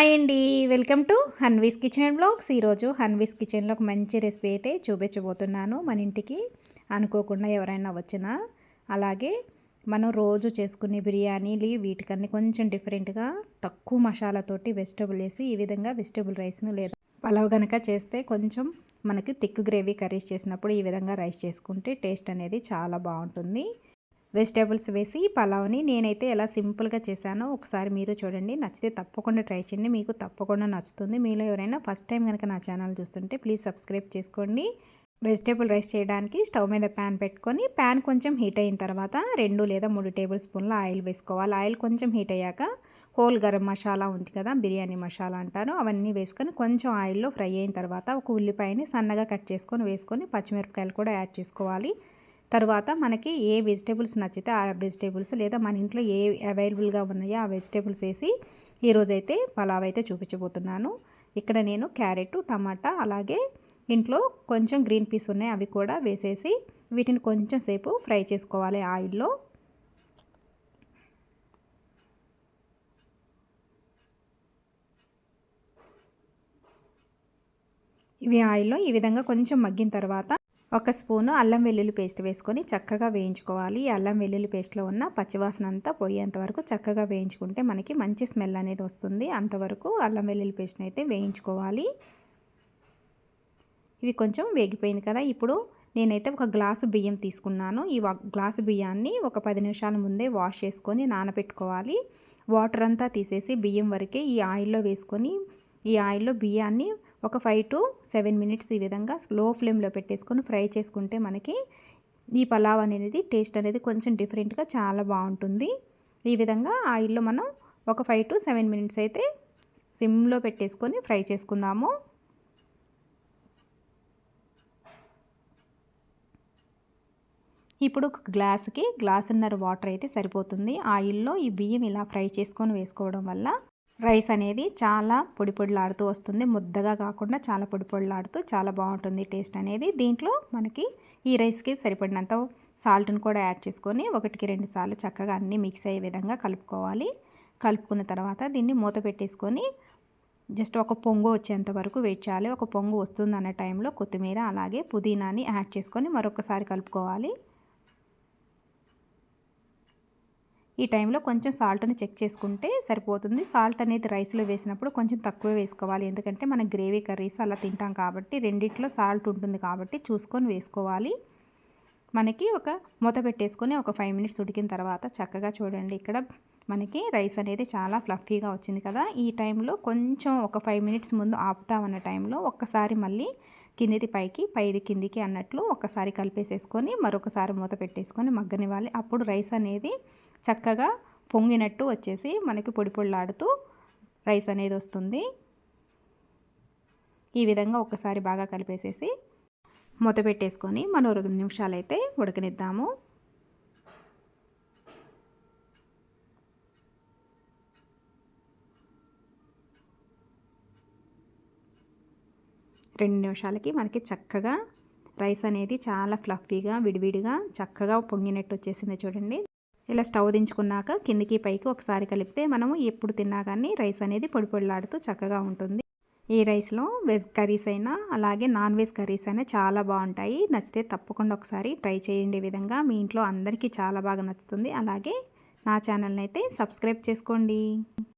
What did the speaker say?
Hi అండి. Welcome to Hanvi's kitchen blogs. ఈరోజు హన్వీస్ కిచెన్లో ఒక మంచి రెసిపీ అయితే చూపించబోతున్నాను మన ఇంటికి. అనుకోకుండా ఎవరైనా వచ్చినా. అలాగే మనం రోజు చేసుకునే బిర్యానీలు వీటికన్నీ కొంచెం డిఫరెంట్గా తక్కువ మసాలాతోటి వెజిటబుల్ వేసి ఈ విధంగా వెజిటబుల్ రైస్ను లేదా పలావ్ కనుక చేస్తే కొంచెం మనకి థిక్ గ్రేవీ కర్రీస్ చేసినప్పుడు ఈ విధంగా రైస్ చేసుకుంటే టేస్ట్ అనేది చాలా బాగుంటుంది. వెజిటేబుల్స్ వేసి పలావ్ని నేనైతే ఎలా సింపుల్గా చేశానో ఒకసారి మీరు చూడండి. నచ్చితే తప్పకుండా ట్రై చేయండి. మీకు తప్పకుండా నచ్చుతుంది. మీలో ఎవరైనా ఫస్ట్ టైం కనుక నా ఛానల్ చూస్తుంటే ప్లీజ్ సబ్స్క్రైబ్ చేసుకోండి. వెజిటేబుల్ రైస్ చేయడానికి స్టవ్ మీద ప్యాన్ పెట్టుకొని ప్యాన్ కొంచెం హీట్ అయిన తర్వాత రెండు లేదా మూడు టేబుల్ స్పూన్ల ఆయిల్ వేసుకోవాలి. ఆయిల్ కొంచెం హీట్ అయ్యాక హోల్ గరం మసాలా ఉంది కదా బిర్యానీ మసాలా అంటారు. అవన్నీ వేసుకొని కొంచెం ఆయిల్లో ఫ్రై అయిన తర్వాత ఒక ఉల్లిపాయని సన్నగా కట్ చేసుకొని వేసుకొని పచ్చిమిరపకాయలు కూడా యాడ్ చేసుకోవాలి. తర్వాత మనకి ఏ వెజిటేబుల్స్ నచ్చితే ఆ వెజిటేబుల్స్ లేదా మన ఇంట్లో ఏ అవైలబుల్గా ఉన్నాయో ఆ వెజిటేబుల్స్ వేసి ఈరోజైతే పలావ్ అయితే చూపించబోతున్నాను. ఇక్కడ నేను క్యారెట్ టమాటా అలాగే ఇంట్లో కొంచెం గ్రీన్ పీస్ ఉన్నాయి అవి కూడా వేసేసి వీటిని కొంచెం సేపు ఫ్రై చేసుకోవాలి ఆయిల్లో. ఇవి ఆయిల్లో ఈ విధంగా కొంచెం మగ్గిన తర్వాత ఒక స్పూను అల్లం వెల్లుల్లి పేస్ట్ వేసుకొని చక్కగా వేయించుకోవాలి. అల్లం వెల్లుల్లి పేస్ట్లో ఉన్న పచ్చివాసన అంతా పోయేంత వరకు చక్కగా వేయించుకుంటే మనకి మంచి స్మెల్ అనేది వస్తుంది. అంతవరకు అల్లం వెల్లుల్లి పేస్ట్ని అయితే వేయించుకోవాలి. ఇవి కొంచెం వేగిపోయింది కదా. ఇప్పుడు నేనైతే ఒక గ్లాసు బియ్యం తీసుకున్నాను. ఈ గ్లాసు బియ్యాన్ని ఒక పది నిమిషాల ముందే వాష్ చేసుకొని నానబెట్టుకోవాలి వాటర్ అంతా తీసేసి బియ్యం వరకే ఈ ఆయిల్లో వేసుకొని ఈ ఆయిల్లో బియ్యాన్ని ఒక ఫైవ్ టు సెవెన్ మినిట్స్ ఈ విధంగా స్లో ఫ్లేమ్లో పెట్టేసుకొని ఫ్రై చేసుకుంటే మనకి ఈ పలావ్ అనేది టేస్ట్ అనేది కొంచెం డిఫరెంట్గా చాలా బాగుంటుంది. ఈ విధంగా ఆయిల్లో మనం ఒక ఫైవ్ టు సెవెన్ మినిట్స్ అయితే సిమ్లో పెట్టేసుకొని ఫ్రై చేసుకుందాము. ఇప్పుడు ఒక గ్లాస్కి గ్లాసున్నర వాటర్ అయితే సరిపోతుంది. ఆయిల్లో ఈ బియ్యం ఇలా ఫ్రై చేసుకొని వేసుకోవడం వల్ల రైస్ అనేది చాలా పొడి పొడిలాడుతూ వస్తుంది. ముద్దగా కాకుండా చాలా పొడి పొడిలాడుతూ చాలా బాగుంటుంది టేస్ట్ అనేది. దీంట్లో మనకి ఈ రైస్కి సరిపడినంత సాల్ట్ని కూడా యాడ్ చేసుకొని ఒకటికి రెండు సార్లు చక్కగా అన్నీ మిక్స్ అయ్యే విధంగా కలుపుకోవాలి. కలుపుకున్న తర్వాత దీన్ని మూత పెట్టేసుకొని జస్ట్ ఒక పొంగు వచ్చేంత వరకు వెయిట్ చేయాలి. ఒక పొంగు వస్తుందన్న టైంలో కొత్తిమీర అలాగే పుదీనాని యాడ్ చేసుకొని మరొకసారి కలుపుకోవాలి. ఈ టైంలో కొంచెం సాల్ట్ని చెక్ చేసుకుంటే సరిపోతుంది. సాల్ట్ అనేది రైస్లో వేసినప్పుడు కొంచెం తక్కువ వేసుకోవాలి. ఎందుకంటే మనం గ్రేవీ కర్రీస్ అలా తింటాం కాబట్టి రెండిట్లో సాల్ట్ ఉంటుంది కాబట్టి చూసుకొని వేసుకోవాలి. మనకి ఒక మూత పెట్టేసుకొని ఒక ఫైవ్ మినిట్స్ ఉడికిన తర్వాత చక్కగా చూడండి. ఇక్కడ మనకి రైస్ అనేది చాలా ఫ్లఫీగా వచ్చింది కదా. ఈ టైంలో కొంచెం ఒక ఫైవ్ మినిట్స్ ముందు ఆపుతామన్న టైంలో ఒక్కసారి మళ్ళీ కిందిది పైకి పైది కిందికి అన్నట్లు ఒకసారి కలిపేసేసుకొని మరొకసారి మూత పెట్టేసుకొని మగ్గనివ్వాలి. అప్పుడు రైస్ అనేది చక్కగా పొంగినట్టు వచ్చేసి మనకి పొడి పొడిలాడుతూ రైస్ అనేది వస్తుంది. ఈ విధంగా ఒకసారి బాగా కలిపేసేసి మూత పెట్టేసుకొని మనం రెండు నిమిషాలు అయితే ఉడకనిద్దాము. రెండు నిమిషాలకి మనకి చక్కగా రైస్ అనేది చాలా ఫ్లఫీగా విడివిడిగా చక్కగా పొంగినట్టు వచ్చేసింది చూడండి. ఇలా స్టవ్ దించుకున్నాక కిందికి పైకి ఒకసారి కలిపితే మనము ఎప్పుడు తిన్నా కానీ రైస్ అనేది పొడిపొడిలాడుతూ చక్కగా ఉంటుంది. ఈ రైస్లో వెజ్ కర్రీస్ అయినా అలాగే నాన్ వెజ్ కర్రీస్ అయినా చాలా బాగుంటాయి. నచ్చితే తప్పకుండా ఒకసారి ట్రై చేయండి విధంగా. మీ ఇంట్లో అందరికీ చాలా బాగా నచ్చుతుంది. అలాగే నా ఛానల్ని అయితే సబ్స్క్రైబ్ చేసుకోండి.